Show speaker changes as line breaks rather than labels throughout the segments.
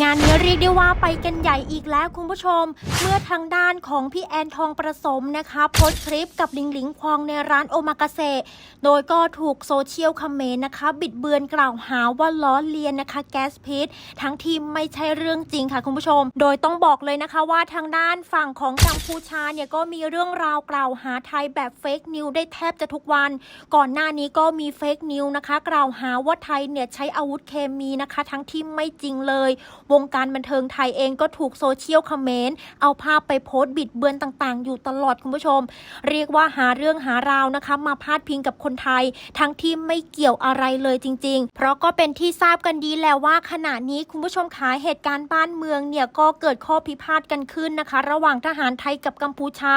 งานนี้เรียกได้ว่าไปกันใหญ่อีกแล้วคุณผู้ชม เมื่อทางด้านของพี่แอนทองประสมนะคะโพสคลิปกับลิงหลิงควองในร้านโอมากาเซโดยก็ถูกโซเชียลคอมเมนต์นะคะ บิดเบือนกล่าวหาว่าล้อเลียนนะคะ แก๊สพิษทั้งที่ไม่ใช่เรื่องจริงค่ะคุณผู้ชม โดยต้องบอกเลยนะคะว่าทางด้านฝั่งของกัมพูชาเนี่ยก็มีเรื่องราวกล่าวหาไทยแบบเฟกนิวได้แทบจะทุกวัน ก่อนหน้านี้ก็มีเฟกนิวนะคะ กล่าวหาว่าไทยเนี่ยใช้อาวุธเคมีนะคะ ทั้งที่ไม่จริงเลยวงการบันเทิงไทยเองก็ถูกโซเชียลคอมเมนต์เอาภาพไปโพสต์บิดเบือนต่างๆ อยู่ตลอดคุณผู้ชม เรียกว่าหาเรื่องหาราวนะคะ มาพาดพิงกับคนไทย ทั้งที่ไม่เกี่ยวอะไรเลยจริง ๆ เพราะก็เป็นที่ทราบกันดีแล้วว่าขณะนี้คุณผู้ชมขาเหตุการณ์บ้านเมืองเนี่ยก็เกิดข้อพิพาทกันขึ้นนะคะ ระหว่างทหารไทยกับกัมพูชา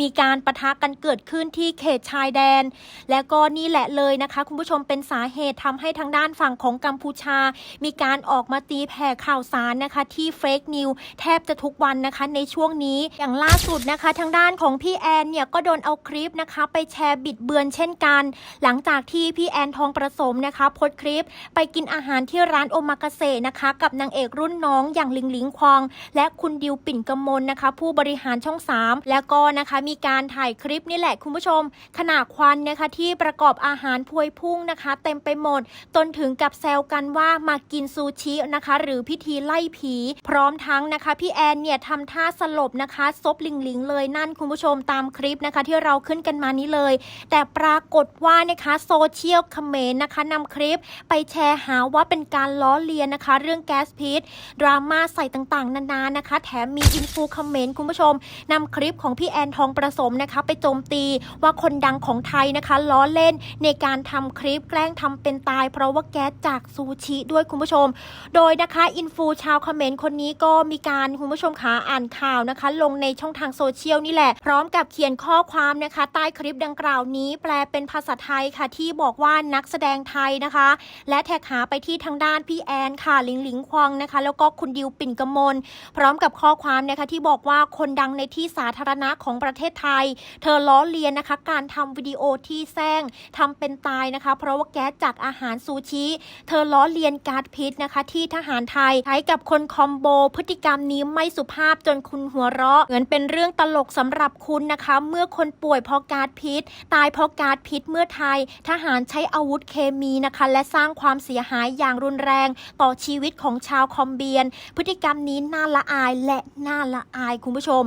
มีการปะทะกันเกิดขึ้นที่เขตชายแดน และก็นี่แหละเลยนะคะ คุณผู้ชมเป็นสาเหตุทำให้ทางด้านฝั่งของกัมพูชา มีการออกมาตีแผ่ข่าวสารนะคะที่เฟกนิวแทบจะทุกวันนะคะในช่วงนี้อย่างล่าสุดนะคะ ทางด้านของพี่แอนเนี่ยก็โดนเอาคลิปนะคะไปแชร์บิดเบือนเช่นกัน หลังจากที่พี่แอนทองประสมนะคะโพสคลิป ไปกินอาหารที่ร้านโอมากาเสะนะคะ กับนางเอกรุ่นน้องอย่างลิงลิงควอง และคุณดิวปิ่นกมลนะคะ ผู้บริหารช่อง 3 แล้วก็นะคะมีการถ่ายคลิปนี่แหละคุณผู้ชมขนาดควันนะคะที่ประกอบอาหารพวยพุ่งนะคะ เต็มไปหมดจนถึงกับแซวกันว่ามากินซูชินะคะ หรือพิธีไล่ผี พร้อมทั้งนะคะพี่แอนเนี่ยทำท่าสลบนะคะซบลิงหลิงเลยนั่นคุณผู้ชมตามคลิปนะคะ ที่เราขึ้นกันมานี้เลย แต่ปรากฏว่านะคะโซเชียลคอมเมนต์นะคะนำคลิปไปแชร์หาว่าเป็นการล้อเลียนนะคะ เรื่องแก๊สพิษดราม่าใส่ต่างๆ นานานะคะ แถมมีอินฟูคอมเมนต์คุณผู้ชมนำคลิปของพี่แอนทองประสมนะคะไปโจมตีว่าคนดังของไทยนะคะ ล้อเล่นในการทำคลิปแกล้งทำเป็นตาย เพราะว่าแก๊สจากซูชิด้วยคุณผู้ชม โดยนะคะอินฟูชาวคอมเมนต์คนนี้ก็มีการคุณผู้ชมคะอ่านข่าวนะคะ ลงในช่องทางโซเชียลนี่แหละ พร้อมกับเขียนข้อความนะคะ ใต้คลิปดังกล่าวนี้ แปลเป็นภาษาไทยค่ะ ที่บอกว่านักแสดงไทยนะคะ และแท็กหาไปที่ทางด้านพี่แอนค่ะลิงลิงควงนะคะ แล้วก็คุณดิวปิ่นกมลพร้อมกับข้อความนะคะที่บอกว่าคนดังในที่สาธารณะของประเทศไทย เธอล้อเลียนนะคะ การทำวิดีโอที่แซงทำเป็นตายนะคะ เพราะว่าแก๊สจากอาหารซูชิ เธอล้อเลียนกาซพิษนะคะ ที่ทหารไทยช้กับคนคอมโบ พฤติกรรมนี้ไม่สุภาพจนคุณหัวเราะเหมือนเป็นเรื่องตลกสำหรับคุณนะคะ เมื่อคนป่วยเพราะก๊าซพิษ ตายเพราะก๊าซพิษเมื่อไทย ทหารใช้อาวุธเคมีนะคะ และสร้างความเสียหายอย่างรุนแรง ต่อชีวิตของชาวคอมเบียน พฤติกรรมนี้น่าละอายและน่าละอายคุณผู้ชม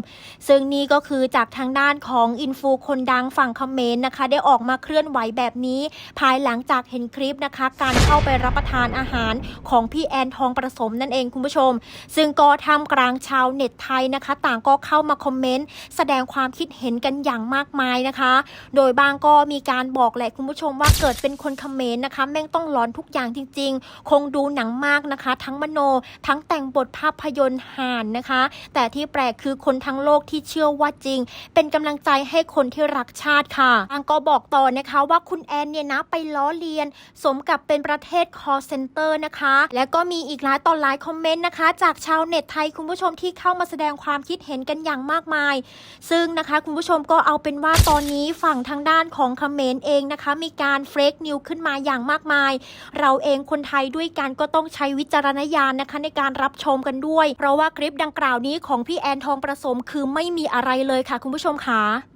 ซึ่งนี่ก็คือจากทางด้านของอินฟูคนดังฝั่งคอมเมนต์นะคะ ได้ออกมาเคลื่อนไหวแบบนี้ ภายหลังจากเห็นคลิปนะคะ การเข้าไปรับประทานอาหารของพี่แอนทองประสมนั่นเองคุณผู้ชม ซึ่งก็ทำกลางชาวเน็ตไทยนะคะ ต่างก็เข้ามาคอมเมนต์แสดงความคิดเห็นกันอย่างมากมายนะคะ โดยบางก็มีการบอกแหละคุณผู้ชมว่าเกิดเป็นคนคอมเมนต์นะคะแม่งต้องร้อนทุกอย่างจริง ๆ คงดูหนังมากนะคะ ทั้งมโน ทั้งแต่งบทภาพยนตร์ห่านนะคะ แต่ที่แปลกคือคนทั้งโลกที่เชื่อว่าจริง เป็นกำลังใจให้คนที่รักชาติค่ะบางก็บอกต่อนะคะว่าคุณแอนเนี่ยนะไปล้อเลียน สมกับเป็นประเทศ call center นะคะ และก็มีอีกหลายต่อหลายคอมเมนต์นะคะ จากชาวเน็ตไทยคุณผู้ชมที่เข้ามาแสดงความคิดเห็นกันอย่างมากมาย ซึ่งนะคะคุณผู้ชมก็เอาเป็นว่าตอนนี้ฝั่งทางด้านของคอมเมนต์เองนะคะ มีการเฟกนิวขึ้นมาอย่างมากมาย เราเองคนไทยด้วยกันก็ต้องใช้วิจารณญาณนะคะในการรับชมกันด้วย เพราะว่าคลิปดังกล่าวนี้ของพี่แอนทองประสมคือไม่มีอะไรเลยค่ะ คุณผู้ชมค่ะ